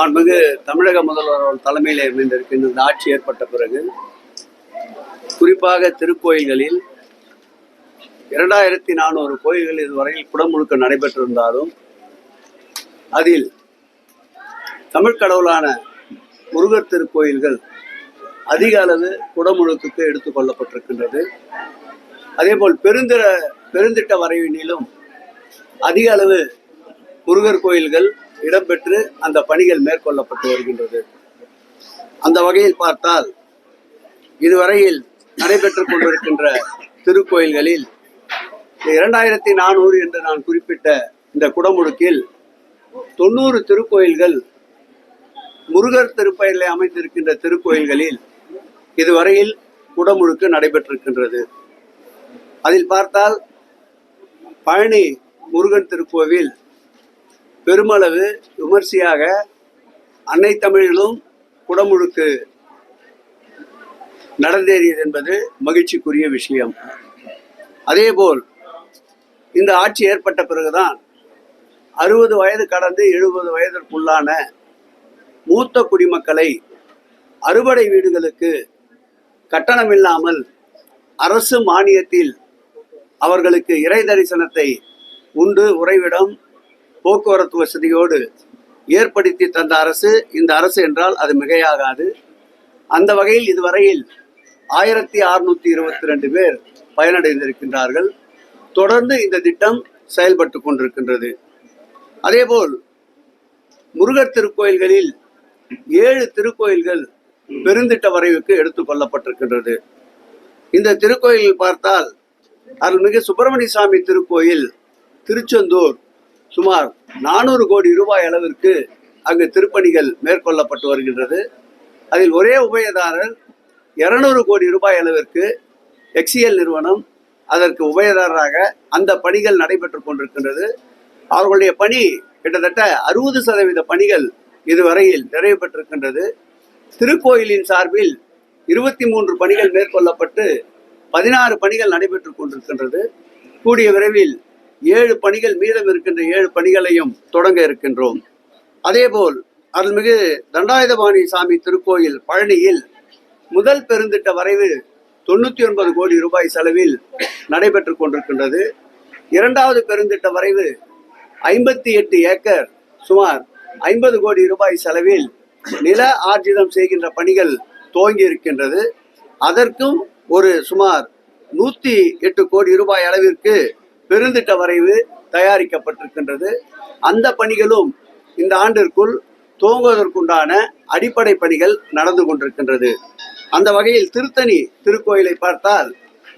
மாண்புமிகு தமிழக முதல்வர் அவர்கள் தலைமையில் அமைந்திருக்கின்ற இந்த ஆட்சி ஏற்பட்ட பிறகு குறிப்பாக திருக்கோயில்களில் இரண்டாயிரத்தி நானூறு கோயில்கள் இதுவரையில் குடமுழுக்க நடைபெற்றிருந்தாலும் அதில் தமிழ் கடவுளான முருகர் திருக்கோயில்கள் அதிக அளவு குடமுழுக்குக்கு எடுத்துக் கொள்ளப்பட்டிருக்கின்றது. அதேபோல் பெருந்திர பெருந்திட்ட வரைவினிலும் அதிக அளவு முருகர் கோயில்கள் இடம்பெற்று அந்த பணிகள் மேற்கொள்ளப்பட்டு வருகின்றது. அந்த வகையில் பார்த்தால் இதுவரையில் நடைபெற்றுக் கொண்டிருக்கின்ற திருக்கோயில்களில் இரண்டாயிரத்தி நானூறு என்று நான் குறிப்பிட்ட இந்த குடமுழுக்கில் தொண்ணூறு திருக்கோயில்கள் முருகர் திருப்பெயரில் அமைந்திருக்கின்ற திருக்கோயில்களில் இதுவரையில் குடமுழுக்கு நடைபெற்றிருக்கின்றது. அதில் பார்த்தால் பழனி முருகன் திருக்கோவில் பெருமளவு விமர்சையாக அன்னை தமிழிலும் குடமுழுக்கு நடந்தேறியது என்பது மகிழ்ச்சிக்குரிய விஷயம். அதேபோல் இந்த ஆட்சி ஏற்பட்ட பிறகுதான் அறுபது வயது கடந்து எழுபது வயதிற்குள்ளான மூத்த குடிமக்களை அறுபடை வீடுகளுக்கு கட்டணமில்லாமல் அரசு மானியத்தில் அவர்களுக்கு இறை தரிசனத்தை உண்டு உறைவிடம் போக்குவரத்து வசதியோடு ஏற்படுத்தி தந்த அரசு இந்த அரசு என்றால் அது மிகையாகாது. அந்த வகையில் இதுவரையில் ஆயிரத்தி அறுநூத்தி இருபத்தி ரெண்டு பேர் பயனடைந்திருக்கின்றார்கள். தொடர்ந்து இந்த திட்டம் செயல்பட்டு கொண்டிருக்கின்றது. அதேபோல் முருகர் திருக்கோயில்களில் ஏழு திருக்கோயில்கள் பெருந்திட்ட வரைவுக்கு எடுத்துக் கொள்ளப்பட்டிருக்கின்றது. இந்த திருக்கோயிலில் பார்த்தால் அருள்மிகு சுப்பிரமணிய சாமி திருக்கோயில் திருச்செந்தூர் சுமார் நானூறு கோடி ரூபாய் அளவிற்கு அங்கு திருப்பணிகள் மேற்கொள்ளப்பட்டு வருகின்றது. அதில் ஒரே உபயதாரர் இருநூறு கோடி ரூபாய் அளவிற்கு எக்ஸிஎல் நிறுவனம் அதற்கு உபயதாரராக அந்த பணிகள் நடைபெற்றுக் கொண்டிருக்கின்றது. அவர்களுடைய பணி கிட்டத்தட்ட அறுபது சதவீத பணிகள் இதுவரையில் நிறைவு பெற்றிருக்கின்றது. திருக்கோயிலின் சார்பில் இருபத்தி மூன்று பணிகள் மேற்கொள்ளப்பட்டு பதினாறு பணிகள் நடைபெற்றுக் கொண்டிருக்கின்றது. கூடிய விரைவில் ஏழு பணிகள் மீதம் இருக்கின்ற ஏழு பணிகளையும் தொடங்க இருக்கின்றோம். அதேபோல் அருள்மிகு தண்டாயுதபாணி சாமி திருக்கோயில் பழனியில் முதல் பெருந்திட்ட வரைவு தொண்ணூத்தி ஒன்பது கோடி ரூபாய் செலவில் நடைபெற்று கொண்டிருக்கின்றது. இரண்டாவது பெருந்திட்ட வரைவு ஐம்பத்தி எட்டு ஏக்கர் சுமார் ஐம்பது கோடி ரூபாய் செலவில் நில ஆர்ஜிதம் செய்கின்ற பணிகள் துவங்கி இருக்கின்றது. அதற்கும் ஒரு சுமார் நூத்தி எட்டு கோடி ரூபாய் அளவிற்கு பெருந்திட்ட வரைவு தயாரிக்கப்பட்டிருக்கின்றது. அந்த பணிகளும் இந்த ஆண்டிற்குள் துவங்குவதற்குண்டான அடிப்படை பணிகள் நடந்து கொண்டிருக்கின்றது. அந்த வகையில் திருத்தணி திருக்கோயிலை பார்த்தால்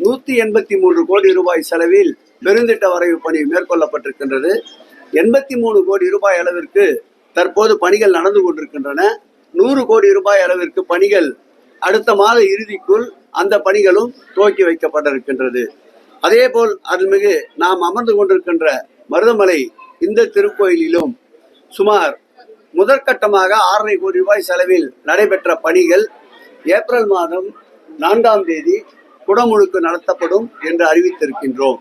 நூத்தி எண்பத்தி மூன்று கோடி ரூபாய் செலவில் பெருந்திட்ட வரைவு பணி மேற்கொள்ளப்பட்டிருக்கின்றது. எண்பத்தி மூணு கோடி ரூபாய் அளவிற்கு தற்போது பணிகள் நடந்து கொண்டிருக்கின்றன. நூறு கோடி ரூபாய் அளவிற்கு பணிகள் அடுத்த மாத இறுதிக்குள் அந்த பணிகளும் துவக்கி வைக்கப்பட இருக்கின்றது அதே போல் அருள்மிகு நாம் அமர்ந்து கொண்டிருக்கின்ற மருதமலை இந்த திருக்கோயிலிலும் சுமார் முதற்கட்டமாக ஆறரை கோடி ரூபாய் செலவில் நடைபெற்ற பணிகள் ஏப்ரல் மாதம் நான்காம் தேதி குடமுழுக்கு நடத்தப்படும் என்று அறிவித்திருக்கின்றோம்.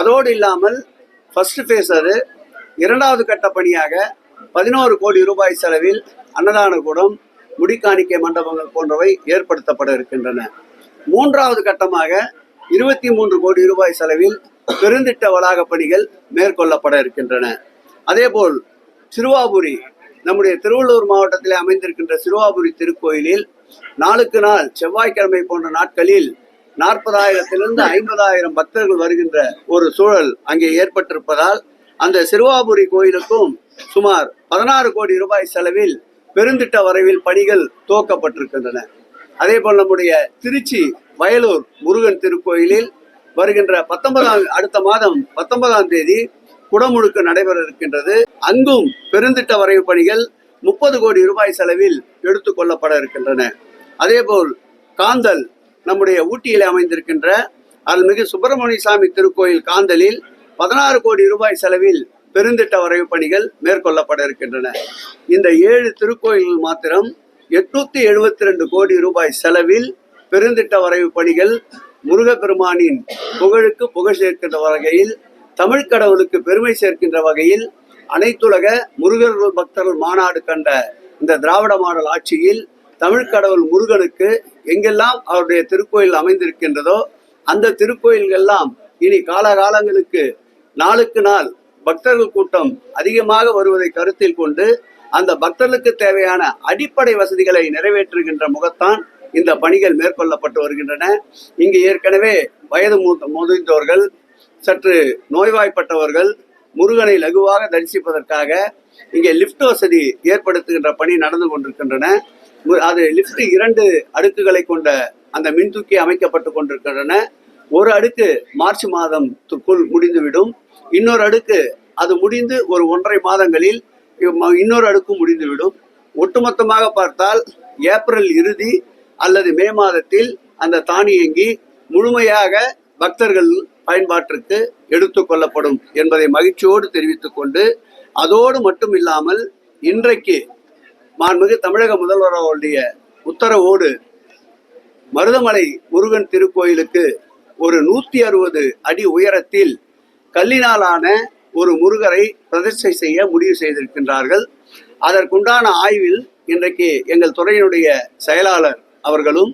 அதோடு இல்லாமல் ஃபர்ஸ்ட் ஃபேஸ் அது. இரண்டாவது கட்ட பணியாக பதினோரு கோடி ரூபாய் செலவில் அன்னதான கூடம் முடிக்காணிக்கை மண்டபங்கள் போன்றவை ஏற்படுத்தப்பட இருக்கின்றன. மூன்றாவது கட்டமாக இருபத்தி மூன்று கோடி ரூபாய் செலவில் பெருந்திட்ட வளாக பணிகள் மேற்கொள்ளப்பட இருக்கின்றன. அதேபோல் சிறுவாபுரி நம்முடைய திருவள்ளூர் மாவட்டத்தில் அமைந்திருக்கின்ற சிறுவாபுரி திருக்கோயிலில் நாளுக்கு நாள் செவ்வாய்க்கிழமை போன்ற நாட்களில் நாற்பதாயிரத்திலிருந்து ஐம்பதாயிரம் பக்தர்கள் வருகின்ற ஒரு சூழல் அங்கே ஏற்பட்டிருப்பதால் அந்த சிறுவாபுரி கோயிலுக்கும் சுமார் பதினாறு கோடி ரூபாய் செலவில் பெருந்திட்ட வரைவில் பணிகள் துவக்கப்பட்டிருக்கின்றன. அதே போல் நம்முடைய திருச்சி வயலூர் முருகன் திருக்கோயிலில் வருகின்ற பத்தொன்பதாம் அடுத்த மாதம் பத்தொன்பதாம் தேதி குடமுழுக்கு நடைபெற இருக்கின்றது அங்கும் பெருந்திட்ட வரைவு பணிகள் முப்பது கோடி ரூபாய் செலவில் எடுத்துக்கொள்ளப்பட இருக்கின்றன. அதேபோல் காந்தல் நம்முடைய ஊட்டியில் அமைந்திருக்கின்ற அருள்மிகு சுப்பிரமணிய சாமி திருக்கோயில் காந்தலில் பதினாறு கோடி ரூபாய் செலவில் பெருந்திட்ட வரைவு பணிகள் மேற்கொள்ளப்பட இருக்கின்றன. இந்த ஏழு திருக்கோயில்கள் மாத்திரம் எட்நூத்தி எழுபத்தி ரெண்டு கோடி ரூபாய் செலவில் பெருந்திட்ட வரைவு பணிகள் முருகப்பெருமானின் புகழுக்கு புகழ் சேர்க்கின்ற வகையில் தமிழ் கடவுளுக்கு பெருமை சேர்க்கின்ற வகையில் அனைத்துலக முருகர் பக்தர்கள் மாநாடு கண்ட இந்த திராவிட மாடல் ஆட்சியில் தமிழ் கடவுள் முருகனுக்கு எங்கெல்லாம் அவருடைய திருக்கோயில் அமைந்திருக்கின்றதோ அந்த திருக்கோயில்கள்லாம் இனி காலகாலங்களுக்கு நாளுக்கு நாள் பக்தர்கள் கூட்டம் அதிகமாக வருவதை கருத்தில் கொண்டு அந்த பக்தர்களுக்கு தேவையான அடிப்படை வசதிகளை நிறைவேற்றுகின்ற முகத்தான் இந்த பணிகள் மேற்கொள்ளப்பட்டு வருகின்றன. இங்கு ஏற்கனவே வயது மூத்த முதிர்ந்தோர்கள் சற்று நோய்வாய்ப்பட்டவர்கள் முருகனை லகுவாக தரிசிப்பதற்காக இங்கே லிஃப்ட் வசதி ஏற்படுத்துகின்ற பணி நடந்து கொண்டிருக்கின்றன. மு- அது லிப்ட் இரண்டு அடுக்குகளை கொண்ட அந்த மின்தூக்கி அமைக்கப்பட்டு கொண்டிருக்கின்றன. ஒரு அடுக்கு மார்ச் மாதத்துக்குள் முடிந்துவிடும். இன்னொரு அடுக்கு அது முடிந்து ஒரு ஒன்றரை மாதங்களில் இன்னொரு அடுக்கு முடிந்துவிடும். ஒட்டுமொத்தமாக பார்த்தால் ஏப்ரல் இறுதி அல்லது மே மாதத்தில் அந்த தானியங்கி முழுமையாக பக்தர்கள் பயன்பாட்டிற்கு எடுத்துக்கொள்ளப்படும் என்பதை மகிழ்ச்சியோடு தெரிவித்துக் கொண்டு அதோடு மட்டும் இல்லாமல் இன்றைக்கு மாண்புமிகு தமிழக முதல்வர் அவருடைய உத்தரவோடு மருதமலை முருகன் திருக்கோயிலுக்கு ஒரு நூத்தி அறுபது அடி உயரத்தில் கல்லினாலான ஒரு முருகரை பிரதிஷ்டை செய்ய முடிவு செய்திருக்கின்றார்கள். அதற்குண்டான ஆய்வில் இன்றைக்கு எங்கள் துறையினுடைய செயலாளர் அவர்களும்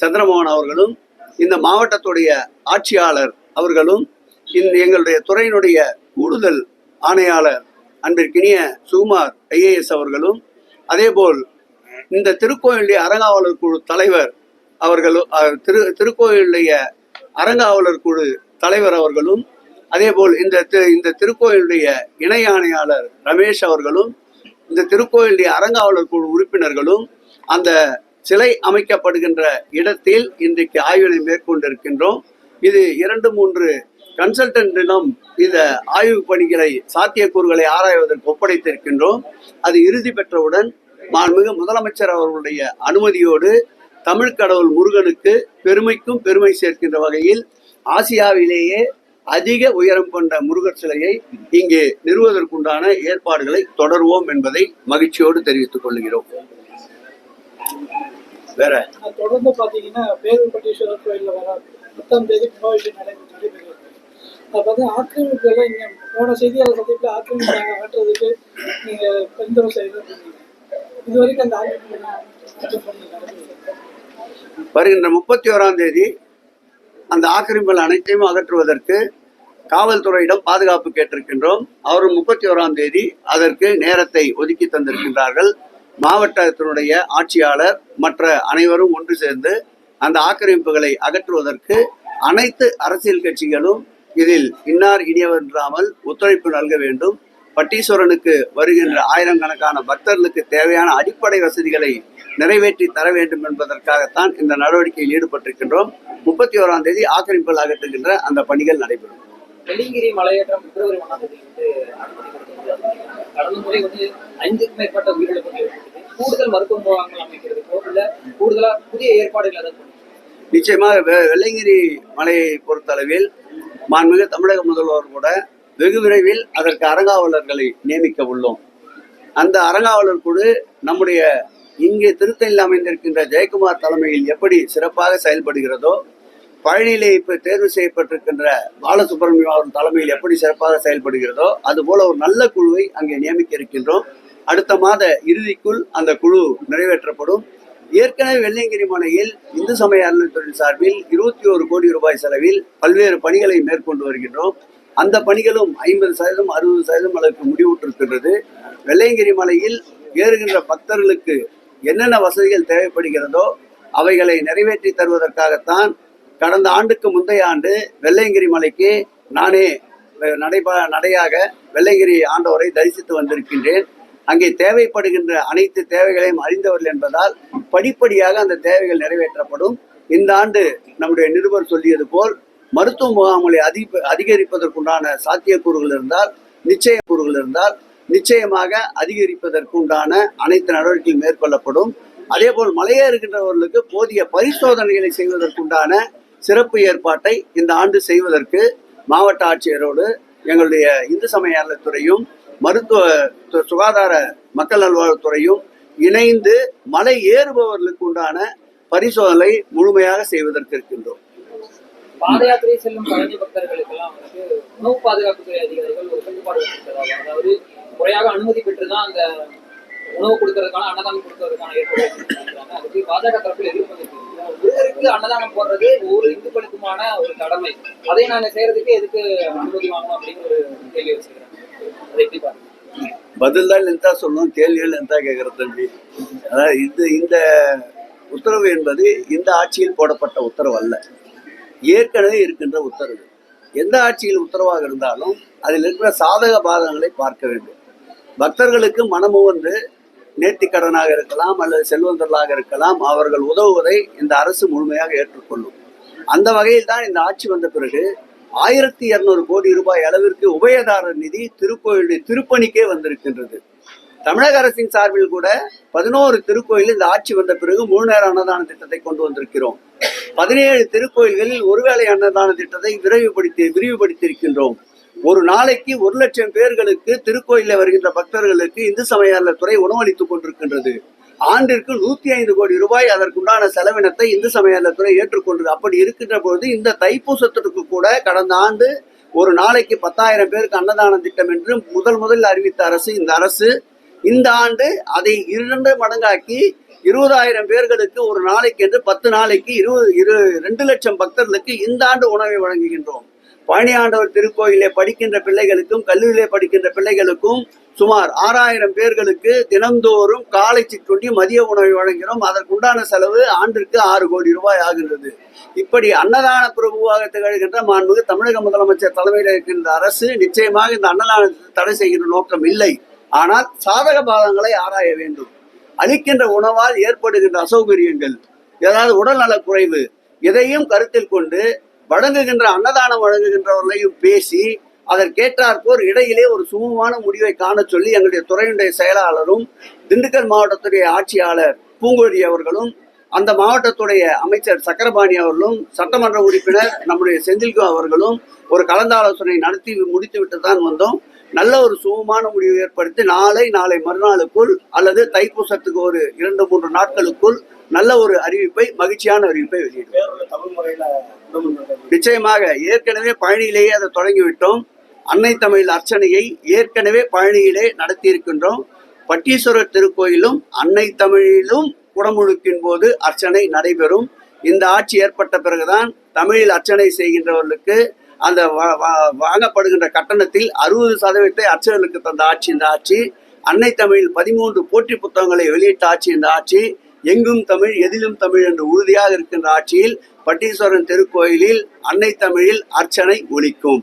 சந்திரமோகன் அவர்களும் இந்த மாவட்டத்துடைய ஆட்சியாளர் அவர்களும் இந்த எங்களுடைய துறையினுடைய கூடுதல் ஆணையாளர் அன்பிற்கினிய சுகுமார் ஐஏஎஸ் அவர்களும் அதேபோல் இந்த திருக்கோயிலுடைய அறங்காவலர் குழு தலைவர் அவர்களும் திரு திருக்கோயிலுடைய அறங்காவலர் குழு தலைவர் அவர்களும் அதேபோல் இந்த இந்த திருக்கோயிலுடைய இணை ஆணையாளர் ரமேஷ் அவர்களும் இந்த திருக்கோயிலுடைய அறங்காவலர் குழு உறுப்பினர்களும் அந்த சிலை அமைக்கப்படுகின்ற இடத்தில் இன்றைக்கு ஆய்வினை மேற்கொண்டிருக்கின்றோம். இது இரண்டு மூன்று கன்சல்டன்டிடம் இந்த ஆய்வு பணிகளை சாத்தியக்கூறுகளை ஆராய்வதற்கு ஒப்படைத்திருக்கின்றோம். அது இறுதி பெற்றவுடன் மாண்புமிகு முதலமைச்சர் அவர்களுடைய அனுமதியோடு தமிழ் கடவுள் முருகனுக்கு பெருமைக்கும் பெருமை சேர்க்கின்ற வகையில் ஆசியாவிலேயே அதிக உயரம் கொண்ட முருகர் சிலையை இங்கே நிறுவுவதற்குண்டான ஏற்பாடுகளை தொடர்வோம் என்பதை மகிழ்ச்சியோடு தெரிவித்துக் கொள்கிறோம். வேற? தொடர்ந்து பார்த்தீங்கன்னா பேரூர்பட்டீஸ்வரர் கோயிலில் வர பத்தாம் தேதி கும்பாபிஷேகம் நடைபெற்று பார்த்தா ஆக்கிரமிப்புகளை இங்கே போன செய்தியாளர் சந்திப்பில் ஆக்கிரமிப்பு நீங்கள் பரிந்துரை செய்யணும் இது வரைக்கும் அந்த ஆக்கிரமிப்பு வருகின்ற முப்பத்தி ஓராம் தேதி அந்த ஆக்கிரமிப்புகள் அனைத்தையும் அகற்றுவதற்கு காவல்துறையிடம் பாதுகாப்பு கேட்டிருக்கின்றோம். அவரும் முப்பத்தி ஓராம் தேதி அதற்கு நேரத்தை ஒதுக்கி தந்திருக்கின்றார்கள். மாவட்டத்தினுடைய ஆட்சியாளர் மற்ற அனைவரும் ஒன்று சேர்ந்து அந்த ஆக்கிரமிப்புகளை அகற்றுவதற்கு அனைத்து அரசியல் கட்சிகளும் இதில் இன்னார் இனியவர் இல்லாமல் ஒத்துழைப்பு நல்க வேண்டும். பட்டீஸ்வரனுக்கு வருகின்ற ஆயிரக்கணக்கான பக்தர்களுக்கு தேவையான அடிப்படை வசதிகளை நிறைவேற்றி தர வேண்டும் என்பதற்காகத்தான் இந்த நடவடிக்கையில் ஈடுபட்டிருக்கின்றோம் முப்பத்தி ஓராம் தேதி ஆக்கிரமிப்புகள் அகற்றுகின்ற அந்த பணிகள் நடைபெறும் வெள்ளிங்கிரி மலையேற்றம் பிப்ரவரி ஒன்றாம் தேதி வந்து அனுமதி கொடுத்திருக்கிறாங்க. கடந்த முறை வந்து ஐந்துக்கும் மேற்பட்ட உயிரிழப்புகள் கூடுதல் மருத்துவ முகாம்கள் அமைக்கிறதுக்கோ இல்ல கூடுதலா புதிய ஏற்பாடுகள் பண்ணிருக்கீங்களா? நிச்சயமாக வெள்ளைங்கிரி மலையை பொறுத்தளவில் மாண்புமிகு தமிழக முதல்வர் கூட வெகு விரைவில் அதற்கு அறங்காவலர்களை நியமிக்க உள்ளோம். அந்த அறங்காவலர் குழு நம்முடைய இங்கே திருத்தணியில் அமைந்திருக்கின்ற ஜெயக்குமார் தலைமையில் எப்படி சிறப்பாக செயல்படுகிறதோ பழனியிலே இப்போ தேர்வு செய்யப்பட்டிருக்கின்ற பாலசுப்ரமணியம் அவர்கள் தலைமையில் எப்படி சிறப்பாக செயல்படுகிறதோ அதுபோல ஒரு நல்ல குழுவை அங்கே நியமிக்க இருக்கின்றோம். அடுத்த மாத இறுதிக்குள் அந்த குழு நிறைவேற்றப்படும். ஏற்கனவே வெள்ளையங்கிரி மனையில் இந்து சமய அறநிலைத்துறை சார்பில் இருபத்தி ஒரு கோடி ரூபாய் செலவில் பல்வேறு பணிகளை மேற்கொண்டு வருகின்றோம். அந்த பணிகளும் ஐம்பது சதவீதம் அறுபது சதவீதம் அளவுக்கு முடிவுற்றிருக்கின்றது. வெள்ளையங்கிரி மலையில் ஏறுகின்ற பக்தர்களுக்கு என்னென்ன வசதிகள் தேவைப்படுகிறதோ அவைகளை நிறைவேற்றி தருவதற்காகத்தான் கடந்த ஆண்டுக்கு முந்தைய ஆண்டு வெள்ளையங்கிரி மலைக்கு நானே நடைபா நடைப நடையாக வெள்ளையங்கிரி ஆண்டவரை தரிசித்து வந்திருக்கின்றேன். அங்கே தேவைப்படுகின்ற அனைத்து தேவைகளையும் அறிந்தவர்கள் என்பதால் படிப்படியாக அந்த தேவைகள் நிறைவேற்றப்படும். இந்த ஆண்டு நம்முடைய நிருபர் சொல்லியது போல் மருத்துவ முகாம்களை அதிக அதிகரிப்பதற்குண்டான சாத்தியக்கூறுகள் இருந்தால் நிச்சய கூறுகள் இருந்தால் நிச்சயமாக அதிகரிப்பதற்குண்டான அனைத்து நடவடிக்கைகள் மேற்கொள்ளப்படும். அதே போல் மலையேறுகின்றவர்களுக்கு போதிய பரிசோதனைகளை செய்வதற்குண்டான சிறப்பு ஏற்பாட்டை இந்த ஆண்டு செய்வதற்கு மாவட்ட ஆட்சியரோடு எங்களுடைய இந்து சமய துறையும் மருத்துவ சுகாதார மக்கள் நல்வாழ்வுத்துறையும் இணைந்து மலை ஏறுபவர்களுக்கு உண்டான பரிசோதனை முழுமையாக செய்வதற்கு இருக்கின்றோம். பாத யாத்திரை செல்லும் பழனி பக்தர்களுக்கெல்லாம் வந்து உணவு பாதுகாப்புத்துறை அதிகாரிகள் ஒரு கட்டுப்பாடு அதாவது முறையாக அனுமதி பெற்றுதான் அந்த உணவு கொடுக்கறதுக்கான அன்னதானம் கொடுக்கறதுக்கான ஏற்பாடு அதுக்கு பாஜக தரப்பில் எதிர்ப்பு ஒருவருக்கு அன்னதானம் போடுறது ஒவ்வொரு இந்துக்களுக்குமான ஒரு கடமை. அதை நாங்க செய்யறதுக்கு எதுக்கு அனுமதி வாங்கணும் அப்படின்னு ஒரு கேள்வி வச்சுக்கிறேன் அதை எப்படி பாருங்க பதில் தான் லென்த்தா சொல்லணும் கேள்விகள் எந்த கேட்கறது தம்பி. அதாவது இது இந்த உத்தரவு என்பது இந்த ஆட்சியில் போடப்பட்ட உத்தரவு அல்ல. ஏற்கனவே இருக்கின்ற உத்தரவு. எந்த ஆட்சியில் உத்தரவாக இருந்தாலும் அதில் இருக்கிற சாதக பாதகங்களை பார்க்க வேண்டும். பக்தர்களுக்கு மனமு வந்து நேர்த்திக்கடனாக இருக்கலாம் அல்லது செல்வந்தர்களாக இருக்கலாம் அவர்கள் உதவுவதை இந்த அரசு முழுமையாக ஏற்றுக்கொள்ளும். அந்த வகையில் தான் இந்த ஆட்சி வந்த பிறகு ஆயிரத்தி இரநூறு கோடி ரூபாய் அளவிற்கு உபயதாரர் நிதி திருக்கோயிலுடைய திருப்பணிக்கே வந்திருக்கின்றது. தமிழக அரசின் சார்பில் கூட பதினோரு திருக்கோயில் இந்த ஆட்சி வந்த பிறகு முழு நேர அன்னதான திட்டத்தை கொண்டு வந்திருக்கிறோம். பதினேழு திருக்கோயில்களில் ஒருவேளை அன்னதான திட்டத்தை விரைவுபடுத்தி விரிவுபடுத்தியிருக்கின்றோம். ஒரு நாளைக்கு ஒரு லட்சம் பேர்களுக்கு திருக்கோயிலில் வருகின்ற பக்தர்களுக்கு இந்து சமய உணவளித்துக் கொண்டிருக்கின்றது. ஆண்டிற்கு நூத்தி ஐந்து கோடி ரூபாய் அதற்குண்டான செலவினத்தை இந்து சமயத்துறை ஏற்றுக்கொண்டது அப்படி இருக்கின்ற பொழுது இந்த தைப்பூசத்திற்கு கூட கடந்த ஆண்டு ஒரு நாளைக்கு பத்தாயிரம் பேருக்கு அன்னதான திட்டம் என்று முதல் முதல் அறிவித்த அரசு இந்த அரசு இந்த ஆண்டு அதை இரண்டு மடங்காக்கி இருபதாயிரம் பேர்களுக்கு ஒரு நாளைக்கு என்று பத்து நாளைக்கு இருபது இரு ரெண்டு லட்சம் பக்தர்களுக்கு இந்த ஆண்டு உணவை வழங்குகின்றோம். பழனி ஆண்டவர் திருக்கோயிலே படிக்கின்ற பிள்ளைகளுக்கும் கல்லூரியிலே படிக்கின்ற பிள்ளைகளுக்கும் சுமார் ஆறாயிரம் பேர்களுக்கு தினந்தோறும் காலை சிற்றுண்டி மதிய உணவை வழங்கிறோம் அதற்குண்டான செலவு ஆண்டிற்கு ஆறு கோடி ரூபாய் ஆகின்றது. இப்படி அன்னதான பிரபுவாக திகழ்கின்ற மாண்புமிகு தமிழக முதலமைச்சர் தலைமையில் இருக்கின்ற அரசு நிச்சயமாக இந்த அன்னதானத்தை தடை செய்கின்ற நோக்கம் இல்லை. ஆனால் சாதக பாதங்களை ஆராய வேண்டும். அளிக்கின்ற உணவால் ஏற்படுகின்ற அசௌகரியங்கள் ஏதாவது உடல்நலக் குறைவு இதையும் கருத்தில் கொண்டு வழங்குகின்ற அன்னதானம் வழங்குகின்றவர்களையும் பேசி அதற்கேற்றாற்போர் இடையிலே ஒரு சுமூகமான முடிவை காண சொல்லி எங்களுடைய துறையினுடைய செயலாளரும் திண்டுக்கல் மாவட்டத்துடைய ஆட்சியாளர் பூங்கோடி அவர்களும் அந்த மாவட்டத்துடைய அமைச்சர் சக்கரபாணி அவர்களும் சட்டமன்ற உறுப்பினர் நம்முடைய செந்தில்கோ அவர்களும் ஒரு கலந்தாலோசனை நடத்தி முடித்துவிட்டு தான் வந்தோம். நல்ல ஒரு சுமமான முடிவு ஏற்படுத்தி நாளை நாளை மறுநாளுக்குள் அல்லது தைப்பூசத்துக்கு ஒரு இரண்டு மூன்று நாட்களுக்குள் நல்ல ஒரு அறிவிப்பை மகிழ்ச்சியான அறிவிப்பை வெளியிடுவோம் நிச்சயமாக ஏற்கனவே பழனியிலேயே அதை தொடங்கிவிட்டோம். அன்னை தமிழ் அர்ச்சனையை ஏற்கனவே பழனியிலே நடத்தி இருக்கின்றோம் பட்டீஸ்வரர் திருக்கோயிலும் அன்னை தமிழிலும் குடமுழுக்கின் போது அர்ச்சனை நடைபெறும். இந்த ஆட்சி ஏற்பட்ட பிறகுதான் தமிழில் அர்ச்சனை செய்கின்றவர்களுக்கு அந்த வ- வ- வாங்கப்படுகின்ற கட்டணத்தில் அறுபது சதவீதத்தை அர்ச்சகர்களுக்கு தந்த ஆட்சி இந்த ஆட்சி. அன்னை தமிழில் பதிமூன்று போற்றி புத்தகங்களை வெளியிட்ட ஆட்சி இந்த ஆட்சி. எங்கும் தமிழ் எதிலும் தமிழ் என்று உறுதியாக இருக்கின்ற ஆட்சியில் பட்டீஸ்வரன் திருக்கோயிலில் அன்னை தமிழில் அர்ச்சனை ஒழிக்கும்